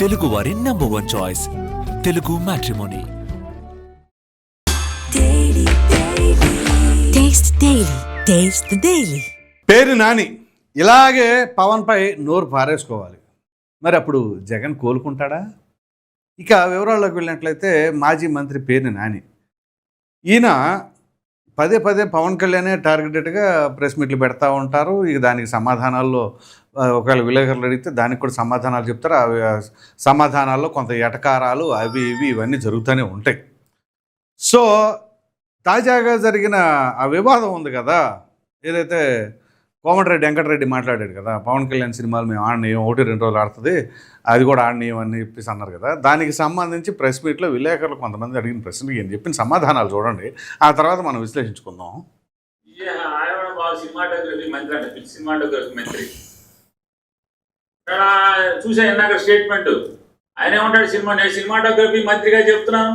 తెలుగు వారి number one choice Telugu matrimony. పేరు నాని. ఇలాగే పవన్పై నోరు పారేసుకోవాలి. మరి అప్పుడు జగన్ కోలుకుంటాడా? ఇక వివరాల్లోకి వెళ్ళినట్లయితే మాజీ మంత్రి పేరు నాని. ఈయన పదే పదే పవన్ కళ్యాణే టార్గెటెడ్గా ప్రెస్ మీట్లు పెడతా ఉంటారు. ఇక దానికి సమాధానాల్లో ఒకవేళ విలేకరులు అడిగితే దానికి కూడా సమాధానాలు చెప్తారు. అవి ఆ, సమాధానాల్లో కొంత ఎటకారాలు అవి ఇవి ఇవన్నీ జరుగుతూనే ఉంటాయి. సో తాజాగా జరిగిన ఆ వివాదం ఉంది కదా? ఏదైతే కోమటిరెడ్డి వెంకటరెడ్డి మాట్లాడాడు కదా? పవన్ కళ్యాణ్ సినిమాలు మేము ఆడనీయం ఒకటి రెండు రోజులు ఆడుతుంది అది కూడా ఆడనీయం అని చెప్పేసి అన్నారు కదా? దానికి సంబంధించి ప్రెస్ మీట్లో విలేకరులు కొంతమంది అడిగిన ప్రశ్నకి ఏం చెప్పిన సమాధానాలు చూడండి. ఆ తర్వాత మనం విశ్లేషించుకుందాం. సినిమాటోగ్రఫీ మంత్రి అంటే సినిమాటోగ్రఫీ మంత్రి. చూసా ఇందాక స్టేట్మెంట్ ఆయన ఏమంటాడు సినిమా నేను సినిమాటోగ్రఫీ మంత్రిగా చెప్తున్నాను.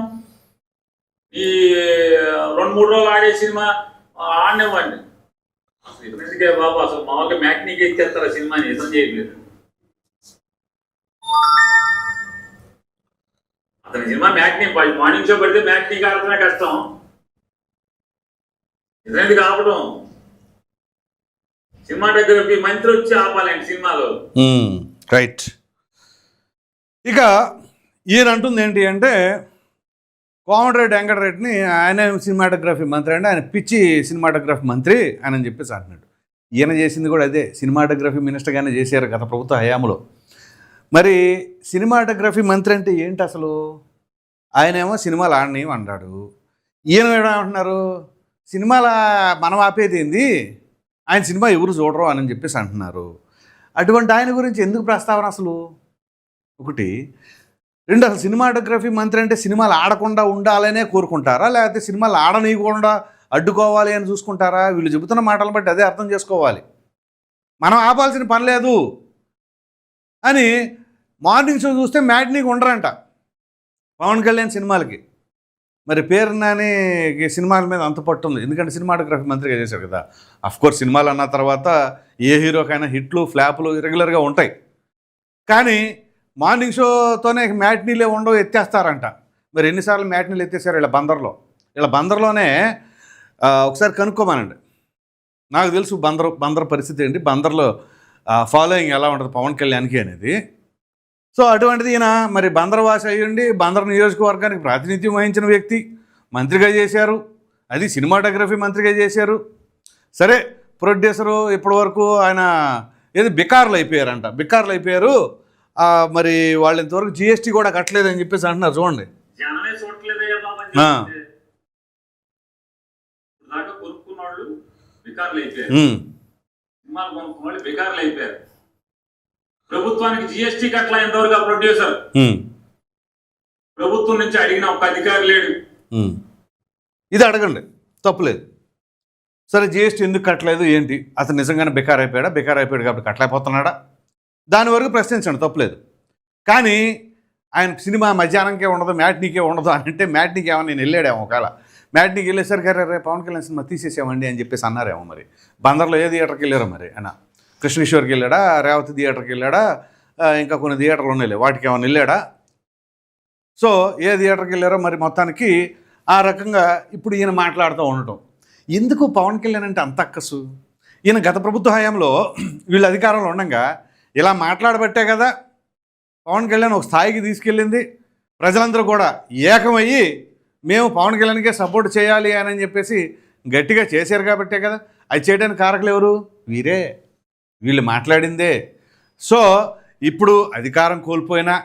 ఈ రెండు మూడు రోజులు ఆడే సినిమా ఆడనివ్వండి. అసలు ఎందుకే బాబు? అసలు మామూలుగా మ్యాట్నీకి ఇచ్చేస్తారు ఆ సినిమాని నిజం చేయలేదు అతని సినిమా మ్యాట్నీ మార్నింగ్ షో పెడితే మ్యాట్నీకి ఆడుతున్నా కష్టం. ఇదేంటి కావడం సినిమాటోగ్రఫీ మంత్రి వచ్చి ఆపాలండి సినిమాలో. రైట్. ఇక ఈయన అంటుంది ఏంటి అంటే కోమటిరెడ్డి వెంకటరెడ్డిని ఆయన సినిమాటోగ్రఫీ మంత్రి అంటే ఆయన పిచ్చి సినిమాటోగ్రఫీ మంత్రి ఆయన అని చెప్పేసి అంటున్నాడు. ఈయన చేసింది కూడా అదే సినిమాటోగ్రఫీ మినిస్టర్గానే చేశారు గత ప్రభుత్వ హయాంలో. మరి సినిమాటోగ్రఫీ మంత్రి అంటే ఏంటి అసలు? ఆయనేమో సినిమాలు ఆడని అన్నాడు ఈయన ఏమంటున్నారు సినిమాల మనం ఆపేది ఏంది? ఆయన సినిమా ఎవరు చూడరు అని చెప్పేసి అంటున్నారు. అటువంటి ఆయన గురించి ఎందుకు ప్రస్తావన అసలు? ఒకటి రెండు అసలు సినిమాటోగ్రఫీ మంత్రి అంటే సినిమాలు ఆడకుండా ఉండాలనే కోరుకుంటారా? లేకపోతే సినిమాలు ఆడనీయకుండా అడ్డుకోవాలి అని చూసుకుంటారా? వీళ్ళు చెబుతున్న మాటలను బట్టి అదే అర్థం చేసుకోవాలి. మనం ఆపాల్సిన పని లేదు అని మార్నింగ్ షో చూస్తే మ్యాట్నీకి ఉండరంట. పవన్ కళ్యాణ్ సినిమాలకి. మరి పేరు నాని సినిమాల మీద అంత పట్టు ఉంది. ఎందుకంటే సినిమాటోగ్రఫీ మంత్రిగా చేశారు కదా. అఫ్ కోర్స్ సినిమాలు అన్న తర్వాత ఏ హీరోకైనా హిట్లు ఫ్లాపులు రెగ్యులర్గా ఉంటాయి. కానీ మార్నింగ్ షోతోనే మ్యాట్నీలే ఉండవు ఎత్తేస్తారంట. మరి ఎన్నిసార్లు మ్యాట్నీలు ఎత్తేసారు ఇలా బందర్లో? ఇలా బందర్లోనే ఒకసారి కనుక్కోమనండి. నాకు తెలుసు బందర్ బందర్ పరిస్థితి ఏంటి? బందర్లో ఫాలోయింగ్ ఎలా ఉంటుంది? పవన్ కళ్యాణ్కి అనేది. సో అటువంటిది ఈయన మరి బందరవాసి అయ్యండి బందర్ నియోజకవర్గానికి ప్రాతినిధ్యం వహించిన వ్యక్తి మంత్రిగా చేశారు. అది సినిమాటోగ్రఫీ మంత్రిగా చేశారు. సరే ప్రొడ్యూసరు ఇప్పటి వరకు ఆయన ఏది బికార్లు అయిపోయారంట. బికార్లు అయిపోయారు. మరి వాళ్ళు ఇంతవరకు జిఎస్టీ కూడా కట్టలేదని చెప్పేసి అంటున్నారు. చూడండి. అయిపోయారు. సినిమాలు కొనుక్కున్న వాళ్ళు బికార్లు అయిపోయారు. ప్రభుత్వానికి జిఎస్టీ కట్టలా ఎంతవరకు ఆ ప్రొడ్యూసర్ ఉమ్, ప్రభుత్వం నుంచి అడిగిన ఒక అధికారి లేడు. ఇది అడగండి. తప్పులేదు సరే జిఎస్టీ ఎందుకు కట్టలేదు? ఏంటి? అతను నిజంగానే బెకార్ అయిపోయాడా బెకార్ అయిపోయాడు కాబట్టి కట్టలేకపోతున్నాడా? దాని వరకు ప్రశ్నించండి. తప్పులేదు కానీ ఆయన సినిమా మధ్యాహ్నంకే ఉండదు మ్యాట్నీకే ఉండదు అని అంటే మ్యాట్నీకి ఏమో నేను వెళ్ళాడేమో ఒకవేళ. మ్యాట్నీకి వెళ్ళేసరికి అరే రే పవన్ కళ్యాణ్ సినిమా తీసేసామండి అని చెప్పేసి అన్నారేమో మరి. బందర్లో ఏ థియేటర్కి వెళ్ళారో మరి ఆయన. కృష్ణేశ్వర్కి వెళ్ళాడా రేవతి థియేటర్కి వెళ్ళాడా ఇంకా కొన్ని థియేటర్లు ఉన్నాయి వాటికి ఏమైనా వెళ్ళాడా? సో ఏ థియేటర్కి వెళ్ళారో మరి మొత్తానికి ఆ రకంగా ఇప్పుడు ఈయన మాట్లాడుతూ ఉండటం. ఎందుకు పవన్ కళ్యాణ్ అంటే అంత అక్కసు? ఈయన గత ప్రభుత్వ హయాంలో వీళ్ళు అధికారంలో ఉండగా ఇలా మాట్లాడబట్టే కదా పవన్ కళ్యాణ్ ఒక స్థాయికి తీసుకెళ్ళింది. ప్రజలందరూ కూడా ఏకమయ్యి మేము పవన్ కళ్యాణ్కే సపోర్ట్ చేయాలి అని చెప్పేసి గట్టిగా చేశారు కాబట్టే కదా. అది చేయడానికి కారకులు ఎవరు? వీరే. వీళ్ళు మాట్లాడిందే. సో ఇప్పుడు అధికారం కోల్పోయినా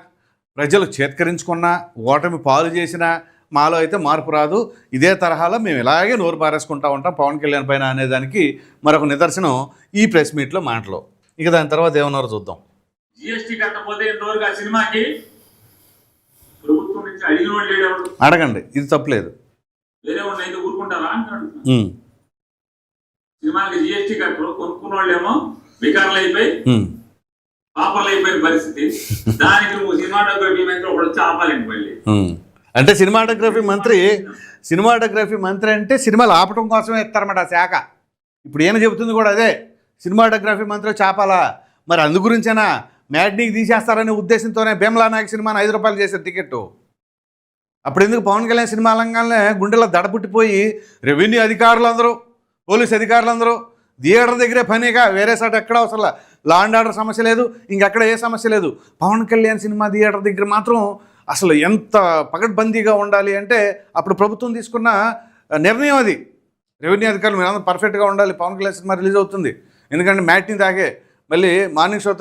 ప్రజలు చేత్కరించుకున్నా ఓటమి పాలు చేసినా మాలో అయితే మార్పు రాదు. ఇదే తరహాలో మేము ఇలాగే నోరు పారేసుకుంటా ఉంటాం పవన్ కళ్యాణ్ పైన అనేదానికి మరొక నిదర్శనం ఈ ప్రెస్ మీట్లో మాటలో. ఇక దాని తర్వాత ఏమన్నారో చూద్దాం. జిఎస్టీ కట్టకపోతే ఎంతవరకు ఆ సినిమాకి? ప్రభుత్వం నుంచి అడిగిన అడగండి ఇది తప్పులేదు. వేరే వాళ్ళు అయితే ఊరుకుంటారా అంటున్నాడు. ఉమ్, సినిమాకి జిఎస్టీ కట్టరు కొనుక్కున్న వాళ్ళేమో వికారాలు అయిపోయి పాపర్లు అయిపోయిన పరిస్థితి. దానికి నువ్వు సినిమాటోగ్రఫీ మంత్రి ఒకడు వచ్చి ఆపాలండి మళ్ళీ. అంటే సినిమాటోగ్రఫీ మంత్రి సినిమాటోగ్రఫీ మంత్రి అంటే సినిమాలు ఆపటం కోసమే ఇస్తారన్నమాట ఆ శాఖ. ఇప్పుడు ఈయన చెబుతుంది కూడా అదే సినిమాటోగ్రఫీ మంత్రి చాపాలా మరి అందు గురించేనా మ్యాట్నీకి తీసేస్తారనే ఉద్దేశంతోనే భీమలా నాయక్ సినిమాని ఐదు రూపాయలు చేశారు టికెట్ అప్పుడు ఎందుకు పవన్ కళ్యాణ్ సినిమా రంగానే గుండెలో దడపుట్టిపోయి రెవెన్యూ అధికారులు అందరూ పోలీస్ అధికారులు అందరూ థియేటర్ దగ్గరే పనేగా వేరే సాట ఎక్కడ అవసరంలా. లా. అండ్ ఆర్డర్ సమస్య లేదు ఇంకెక్కడ ఏ సమస్య లేదు. పవన్ కళ్యాణ్ సినిమా థియేటర్ దగ్గర మాత్రం అసలు ఎంత పకడ్బందీగా ఉండాలి అంటే అప్పుడు ప్రభుత్వం తీసుకున్న నిర్ణయం అది. రెవెన్యూ అధికారులు మీరు పర్ఫెక్ట్గా ఉండాలి. పవన్ కళ్యాణ్ సినిమా రిలీజ్ అవుతుంది. ఎందుకంటే మ్యాట్ని తాగే మళ్ళీ మార్నింగ్ షో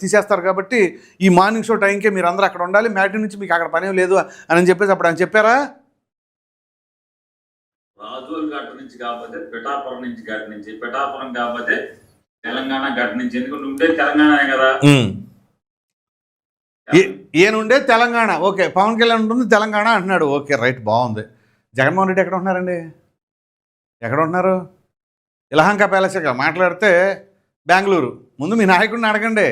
తీసేస్తారు కాబట్టి ఈ మార్నింగ్ షో టైంకే మీరు అందరూ అక్కడ ఉండాలి. మ్యాట్ని నుంచి మీకు అక్కడ పని లేదు అని చెప్పేసి అప్పుడు ఆయన చెప్పారా రాజోల్ ఘాట్ నుంచి కాకపోతే పిఠాపురం నుంచి ఘాట్ నుంచి పిఠాపురం కాకపోతే తెలంగాణ ఘాట్ నుంచి ఎందుకంటే ఉండే తెలంగాణ. కదా ఈయన ఉండే తెలంగాణ. ఓకే పవన్ కళ్యాణ్ ఉంటుంది తెలంగాణ అంటున్నాడు. ఓకే రైట్ బాగుంది. జగన్మోహన్ రెడ్డి ఎక్కడ ఉంటున్నారండి? ఎక్కడ ఉంటున్నారు? ఇలహంక ప్యాలెస్ మాట్లాడితే బెంగళూరు. ముందు మీ నాయకుడిని అడగండి.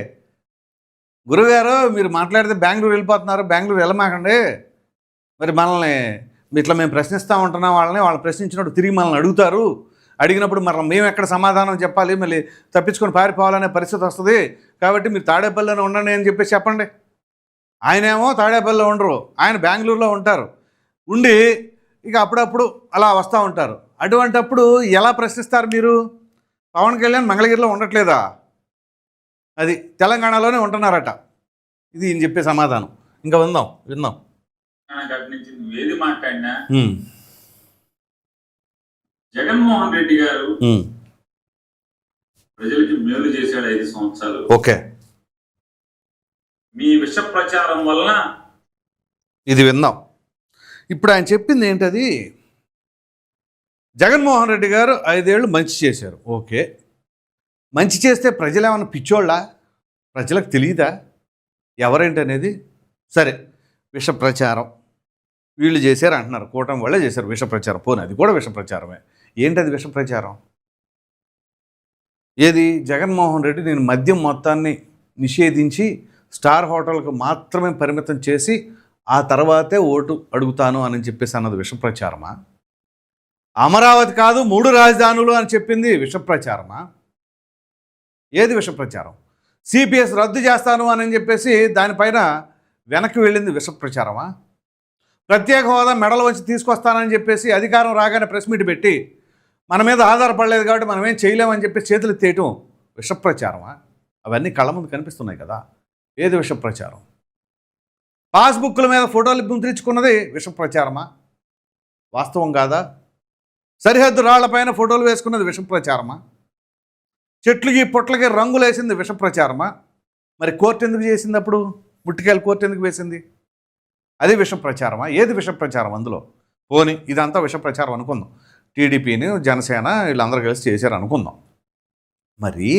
గురుగారు మీరు మాట్లాడితే బెంగళూరు వెళ్ళిపోతున్నారు. బెంగళూరు వెళ్ళమాకండి. మరి మనల్ని ఇట్లా మేము ప్రశ్నిస్తూ ఉంటున్నాం వాళ్ళని వాళ్ళు ప్రశ్నించినప్పుడు తిరిగి మనల్ని అడుగుతారు. అడిగినప్పుడు మరి మేము ఎక్కడ సమాధానం చెప్పాలి? మళ్ళీ తప్పించుకొని పారిపోవాలనే పరిస్థితి వస్తుంది. కాబట్టి మీరు తాడేపల్లిలోనే ఉండండి అని చెప్పేసి చెప్పండి. ఆయనేమో తాడేపల్లిలో ఉండరు. ఆయన బెంగళూరులో ఉంటారు. ఉండి ఇక అప్పుడప్పుడు అలా వస్తూ ఉంటారు. అటువంటప్పుడు ఎలా ప్రశ్నిస్తారు మీరు? పవన్ కళ్యాణ్ మంగళగిరిలో ఉండట్లేదా? అది తెలంగాణలోనే ఉంటున్నారట. ఇది ఈయన చెప్పే సమాధానం. ఇంకా విందాం విందాం. ఘాట్ నుంచి నువ్వు ఏది మాట్లాడినా జగన్మోహన్ రెడ్డి గారు ప్రజలకి మేలు చేశాడు ఐదు సంవత్సరాలు. ఓకే. మీ విష ప్రచారం వలన ఇది విందాం ఇప్పుడు ఆయన చెప్పింది ఏంటది? జగన్మోహన్ రెడ్డి గారు ఐదేళ్ళు మంచి చేశారు. ఓకే. మంచి చేస్తే ప్రజలు ఏమైనా పిచ్చోళ్ళ? ప్రజలకు తెలియదా ఎవరేంటి అనేది సరే విష ప్రచారం. వీళ్ళు చేశారు అంటున్నారు. కూటమి వాళ్ళే చేశారు విష ప్రచారం. పోనీ అది కూడా విష ప్రచారమే. ఏంటది విష ప్రచారం? ఏది? జగన్మోహన్ రెడ్డి నేను మద్యం మొత్తాన్ని నిషేధించి స్టార్ హోటల్కు మాత్రమే పరిమితం చేసి ఆ తర్వాతే ఓటు అడుగుతాను అని చెప్పేసి అన్నది విషప్రచారమా అమరావతి కాదు మూడు రాజధానులు అని చెప్పింది విషప్రచారమా ఏది విషప్రచారం సిపిఎస్ రద్దు చేస్తాను అని చెప్పేసి దానిపైన వెనక్కి వెళ్ళింది విషప్రచారమా ప్రత్యేక హోదా మెడల వచ్చి తీసుకొస్తానని చెప్పేసి అధికారం రాగానే ప్రెస్ మీట్ పెట్టి మన మీద ఆధారపడలేదు కాబట్టి మనం ఏం చేయలేమని చెప్పి చేతులు తీయటం విషప్రచారమా? అవన్నీ కళ్ళ ముందు కనిపిస్తున్నాయి కదా. ఏది విషప్రచారం? పాస్బుక్ల మీద ఫోటోలు ముద్రించుకున్నది విషప్రచారమా? వాస్తవం కాదా? సరిహద్దు రాళ్ళపైన ఫోటోలు వేసుకున్నది విషప్రచారమా? ప్రచారమా పొట్లకి రంగులు వేసింది విషప్రచారమా? మరి కోర్టు ఎందుకు చేసింది అప్పుడు? ముట్టికాయలు కోర్టు ఎందుకు వేసింది? అది విష ప్రచారమా ఏది విష ప్రచారం అందులో? పోని ఇదంతా విష ప్రచారం అనుకుందాం. టీడీపీని జనసేన వీళ్ళందరూ కలిసి చేశారు అనుకుందాం మరి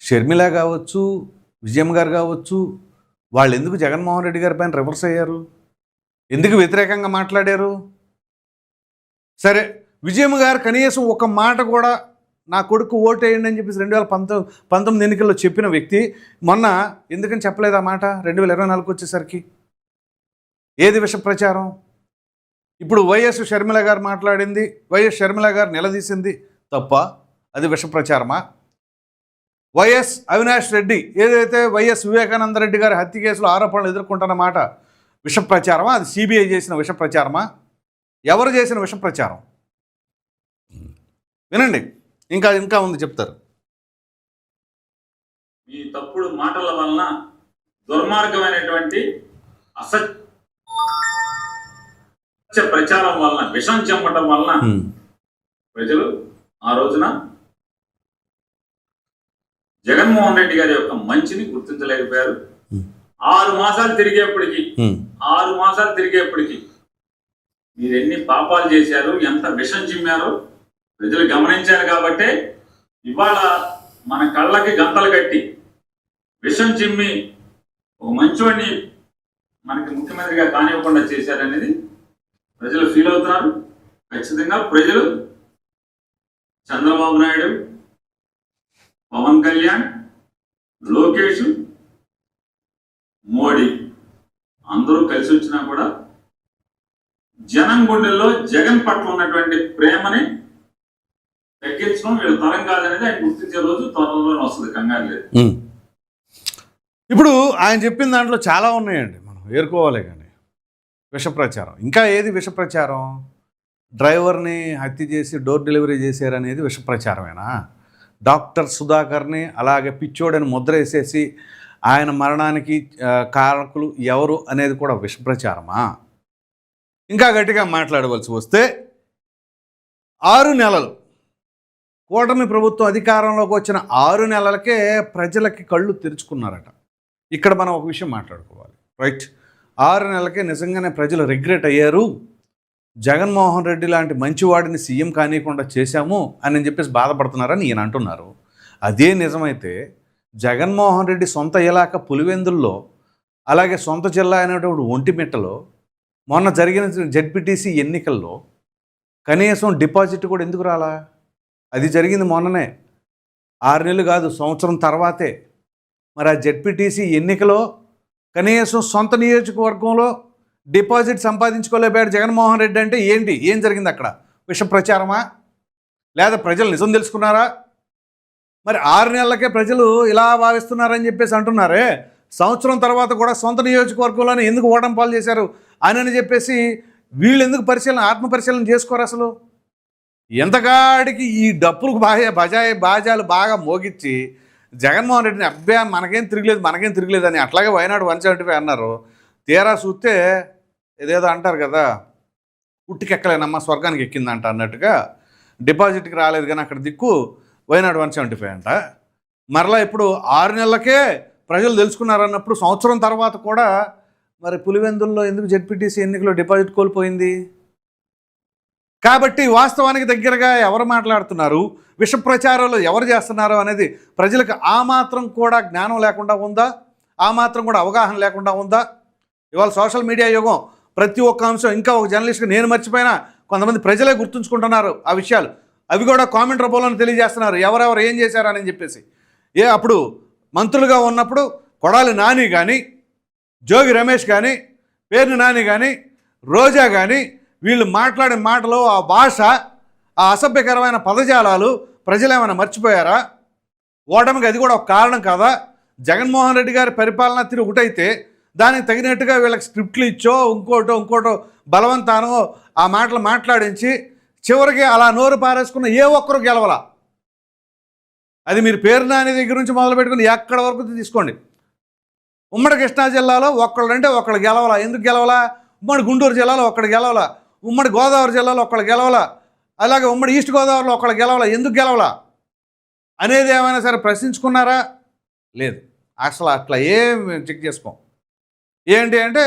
షర్మిల కావచ్చు విజయం గారు కావచ్చు వాళ్ళు ఎందుకు జగన్మోహన్ రెడ్డి గారి పైన రివర్స్ అయ్యారు? ఎందుకు వ్యతిరేకంగా మాట్లాడారు? సరే విజయం గారు కనీసం ఒక మాట కూడా నా కొడుకు ఓటేయండి అని చెప్పేసి రెండు వేల పంతొమ్మిది పంతొమ్మిది ఎన్నికల్లో చెప్పిన వ్యక్తి మొన్న ఎందుకని చెప్పలేదు ఆ మాట? రెండు వేల ఇరవై నాలుగు వచ్చేసరికి. ఏది విష ప్రచారం ఇప్పుడు వైఎస్ షర్మిల గారు మాట్లాడింది వైఎస్ షర్మిల గారు నిలదీసింది తప్ప అది విష ప్రచారమా వైఎస్ అవినాష్ రెడ్డి ఏదైతే వైఎస్ వివేకానంద రెడ్డి గారి హత్య కేసులో ఆరోపణలు ఎదుర్కొంటున్న మాట విష ప్రచారమా అది సిబిఐ చేసిన విష ప్రచారమా ఎవరు చేసిన విష ప్రచారం వినండి ఇంకా ఇంకా ఉంది చెప్తారు. ఈ తప్పుడు మాటల వలన దుర్మార్గమైనటువంటి అసత్య ప్రచారం వలన విషం చెమ్మటం వలన ప్రజలు ఆ రోజున జగన్మోహన్ రెడ్డి గారి యొక్క మంచిని గుర్తించలేకపోయారు. ఆరు మాసాలు తిరిగేప్పటికి ఆరు మాసాలు తిరిగేప్పటికి మీరు ఎన్ని పాపాలు చేశారు ఎంత విషం చిమ్మారో ప్రజలు గమనించారు కాబట్టే ఇవాళ మన కళ్ళకి గంతలు కట్టి విషం చిమ్మి ఒక మంచివాడిని మనకి ముఖ్యమంత్రిగా కానివ్వకుండా చేశారనేది ప్రజలు ఫీల్ అవుతున్నారు. ఖచ్చితంగా ప్రజలు చంద్రబాబు నాయుడు పవన్ కళ్యాణ్ లోకేష్ మోడీ అందరూ కలిసి వచ్చినా కూడా జనం గుండెల్లో జగన్ పట్ల ఉన్నటువంటి ప్రేమని తగ్గించడం వీళ్ళ తరం కాదనేది ఆయన గుర్తించే రోజు త్వరలోనే వస్తుంది కంగారు లేదు. ఇప్పుడు ఆయన చెప్పిన దాంట్లో చాలా ఉన్నాయండి. మనం ఏరుకోవాలి కానీ. విషప్రచారం. ఇంకా ఏది విషప్రచారం? డ్రైవర్ని హత్య చేసి డోర్ డెలివరీ చేశారనేది విషప్రచారమేనా? డాక్టర్ సుధాకర్ని అలాగే పిచ్చోడని ముద్ర వేసేసి ఆయన మరణానికి కారకులు ఎవరు అనేది కూడా విషప్రచారమా? ఇంకా గట్టిగా మాట్లాడవలసి వస్తే ఆరు నెలలు. కూటమి ప్రభుత్వం అధికారంలోకి వచ్చిన ఆరు నెలలకే ప్రజలకి కళ్ళు తెరుచుకున్నారట. ఇక్కడ మనం ఒక విషయం మాట్లాడుకోవాలి. రైట్? ఆరు నెలలకే నిజంగానే ప్రజలు రిగ్రెట్ అయ్యారు. జగన్మోహన్ రెడ్డి లాంటి మంచివాడిని సీఎం కానీయకుండా చేశాము అని చెప్పేసి బాధపడుతున్నారని ఈయన అంటున్నారు. అదే నిజమైతే జగన్మోహన్ రెడ్డి సొంత ఇలాక పులివెందుల్లో అలాగే సొంత జిల్లా అయినటువంటి ఒంటిమిట్టలో మొన్న జరిగిన జడ్పీటీసీ ఎన్నికల్లో కనీసం డిపాజిట్ కూడా ఎందుకు రాలా? అది జరిగింది మొన్ననే. ఆరు నెలలు కాదు సంవత్సరం తర్వాతే. మరి ఆ జడ్పీటీసీ ఎన్నికలో కనీసం సొంత నియోజకవర్గంలో డిపాజిట్ సంపాదించుకోలేకపోయాడు జగన్మోహన్ రెడ్డి అంటే ఏంటి? ఏం జరిగింది అక్కడ? విష ప్రచారమా? లేదా ప్రజలు నిజం తెలుసుకున్నారా? మరి ఆరు నెలలకే ప్రజలు ఇలా భావిస్తున్నారని చెప్పేసి అంటున్నారే. సంవత్సరం తర్వాత కూడా సొంత నియోజకవర్గంలోనే ఎందుకు ఓటం పాలు చేశారు అని అని చెప్పేసి వీళ్ళు ఎందుకు పరిశీలన ఆత్మపరిశీలన చేసుకోరు అసలు? ఎంతకాడికి ఈ డప్పులకు బాగా బజాయి బాజాలు బాగా మోగిచ్చి జగన్మోహన్ రెడ్డిని అబ్బా మనకేం తిరగలేదు మనకేం తిరగలేదు అని అట్లాగే వైనాడు వన్ సెవెంటీ ఫైవ్ అన్నారు. తీరా చూస్తే ఏదేదో అంటారు కదా పుట్టికెక్కలేనమ్మా స్వర్గానికి ఎక్కిందంట అన్నట్టుగా డిపాజిట్కి రాలేదు కానీ అక్కడ దిక్కు వైనాడు వన్ సెవెంటీ ఫైవ్ అంట. మరలా ఇప్పుడు ఆరు నెలలకే ప్రజలు తెలుసుకున్నారన్నప్పుడు సంవత్సరం తర్వాత కూడా మరి పులివెందుల్లో ఎందుకు జెడ్పీటీసీ ఎన్నికలో డిపాజిట్ కోల్పోయింది? కాబట్టి వాస్తవానికి దగ్గరగా ఎవరు మాట్లాడుతున్నారు? విష ప్రచారాలు ఎవరు చేస్తున్నారు అనేది ప్రజలకు ఆ మాత్రం కూడా జ్ఞానం లేకుండా ఉందా? ఆ మాత్రం కూడా అవగాహన లేకుండా ఉందా? ఇవాళ సోషల్ మీడియా యుగం ప్రతి ఒక్క అంశం ఇంకా ఒక జర్నలిస్ట్గా నేను మర్చిపోయినా కొంతమంది ప్రజలే గుర్తుంచుకుంటున్నారు ఆ విషయాలు. అవి కూడా కామెంట్ రూపంలో తెలియజేస్తున్నారు. ఎవరెవరు ఏం చేశారని చెప్పేసి. ఏ అప్పుడు మంత్రులుగా ఉన్నప్పుడు కొడాలి నాని కానీ జోగి రమేష్ కానీ పేర్ని నాని కానీ రోజా కానీ వీళ్ళు మాట్లాడే మాటలు ఆ భాష ఆ అసభ్యకరమైన పదజాలాలు ప్రజలు ఏమైనా మర్చిపోయారా? ఓటమికి అది కూడా ఒక కారణం కాదా? జగన్మోహన్ రెడ్డి గారి పరిపాలన తిరిగి ఒకటైతే దానికి తగినట్టుగా వీళ్ళకి స్క్రిప్ట్లు ఇచ్చో ఇంకోటో ఇంకోటో బలవంతానో ఆ మాటలు మాట్లాడించి చివరికి అలా నోరు పారేసుకున్న ఏ ఒక్కరు గెలవల? అది మీరు పేరు నాని దగ్గర నుంచి మొదలు పెట్టుకుని ఎక్కడ వరకు తీసుకోండి. ఉమ్మడి కృష్ణా జిల్లాలో ఒక్కళ్ళంటే ఒకళ్ళు గెలవలా? ఎందుకు గెలవలా? ఉమ్మడి గుంటూరు జిల్లాలో ఒక్కడు గెలవలా? ఉమ్మడి గోదావరి జిల్లాలో ఒకళ్ళు గెలవలా? అలాగే ఉమ్మడి ఈస్ట్ గోదావరిలో ఒకళ్ళు గెలవలా? ఎందుకు గెలవాలా? అనేది ఏమైనా సరే ప్రశ్నించుకున్నారా? లేదు. అసలు అట్లా ఏం చెక్ చేసుకోం. ఏంటి అంటే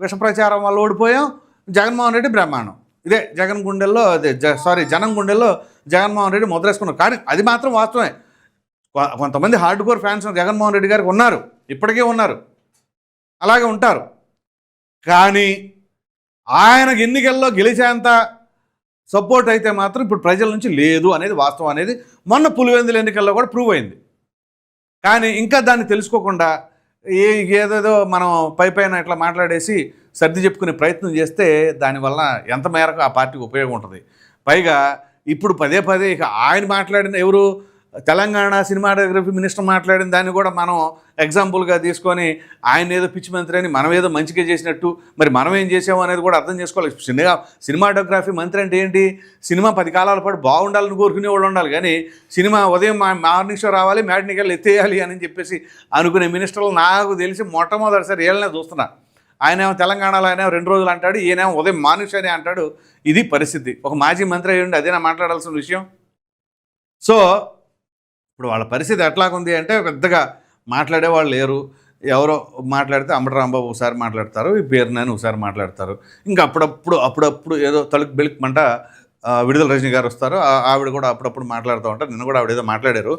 విష ప్రచారం వల్ల ఓడిపోయాం. జగన్మోహన్ రెడ్డి బ్రహ్మాండం. ఇదే జగన్ గుండెల్లో అదే జ సారీ జనం గుండెల్లో జగన్మోహన్ రెడ్డి ముద్రేసుకున్నారు కానీ అది మాత్రం వాస్తవమే. కొంతమంది hard core fans Jaganmohan Reddy గారికి ఉన్నారు. ఇప్పటికే ఉన్నారు. అలాగే ఉంటారు. కానీ ఆయనకు ఎన్నికల్లో గెలిచేంత సపోర్ట్ అయితే మాత్రం ఇప్పుడు ప్రజల నుంచి లేదు అనేది వాస్తవం అనేది మొన్న పులివెందుల ఎన్నికల్లో కూడా ప్రూవ్ అయింది. కానీ ఇంకా దాన్ని తెలుసుకోకుండా ఏ ఏదేదో మనం పై పైన ఇట్లా మాట్లాడేసి సర్ది చెప్పుకునే ప్రయత్నం చేస్తే దానివల్ల ఎంత మేరకు ఆ పార్టీకి ఉపయోగం ఉంటుంది. పైగా ఇప్పుడు పదే పదే ఇక ఆయన మాట్లాడిన ఎవరు? తెలంగాణ సినిమాటోగ్రఫీ మినిస్టర్ మాట్లాడిన దాన్ని కూడా మనం ఎగ్జాంపుల్గా తీసుకొని ఆయన ఏదో పిచ్చి మంత్రి అని మనం ఏదో మంచిగా చేసినట్టు మరి మనం ఏం చేసాము అనేది కూడా అర్థం చేసుకోవాలి. సినిమా సినిమాటోగ్రఫీ మంత్రి అంటే ఏంటి? సినిమా పది కాలాల పాటు బాగుండాలని కోరుకునే వాళ్ళు ఉండాలి. కానీ సినిమా ఉదయం మా మార్నింగ్ షో రావాలి మ్యాట్నిక్ వెళ్ళి ఎత్తేయాలి అని చెప్పేసి అనుకునే మినిస్టర్లు నాకు తెలిసి మొట్టమొదటిసారి ఏళ్ళనే చూస్తున్నా. ఆయన ఏమో తెలంగాణలో ఆయన రెండు రోజులు అంటాడు ఈయనేమో ఉదయం మార్నింగ్ షో అంటాడు. ఇది పరిస్థితి. ఒక మాజీ మంత్రి అయ్యండి అదేనా మాట్లాడాల్సిన విషయం. సో ఇప్పుడు వాళ్ళ పరిస్థితి ఎట్లాగుంది అంటే పెద్దగా మాట్లాడేవాళ్ళు లేరు. ఎవరో మాట్లాడితే అంబటరాంబాబు ఒకసారి మాట్లాడతారు ఈ పేరునని ఒకసారి మాట్లాడతారు. ఇంకా అప్పుడప్పుడు అప్పుడప్పుడు ఏదో తలుపు బెలుకుమంట మంట విడుదల రజనీ గారు వస్తారు. ఆ- ఆవిడ కూడా అప్పుడప్పుడు మాట్లాడుతూ ఉంటారు. నిన్న కూడా ఆవిడ ఏదో మాట్లాడారు.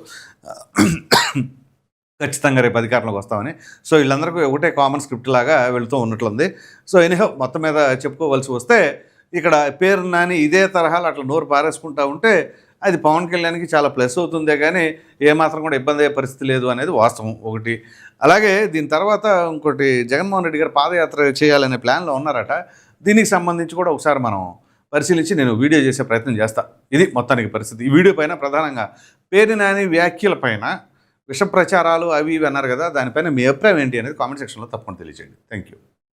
ఖచ్చితంగా రేపు అధికారంలోకి వస్తామని. సో వీళ్ళందరికీ ఒకటే కామన్ స్క్రిప్ట్ లాగా వెళుతూ ఉన్నట్లుంది. సో ఎనిహో మొత్తం మీద చెప్పుకోవాల్సి వస్తే ఇక్కడ పేరు నాని ఇదే తరహాలో అట్లా నోరు పారేసుకుంటా ఉంటే అది పవన్ కళ్యాణ్కి చాలా ప్లస్ అవుతుందే కానీ ఏమాత్రం కూడా ఇబ్బంది అయ్యే పరిస్థితి లేదు అనేది వాస్తవం ఒకటి. అలాగే దీని తర్వాత ఇంకోటి జగన్మోహన్ రెడ్డి గారు పాదయాత్ర చేయాలనే ప్లాన్లో ఉన్నారట. దీనికి సంబంధించి కూడా ఒకసారి మనం పరిశీలించి నేను వీడియో చేసే ప్రయత్నం చేస్తా. ఇది మొత్తానికి పరిస్థితి. ఈ వీడియో పైన ప్రధానంగా పేరు నాని వ్యాఖ్యల పైన విష ప్రచారాలు అవి ఇవి అన్నారు కదా దానిపైన మీ అభిప్రాయం ఏంటి అనేది కామెంట్ సెక్షన్లో తప్పకుండా తెలియజేయండి థ్యాంక్ యూ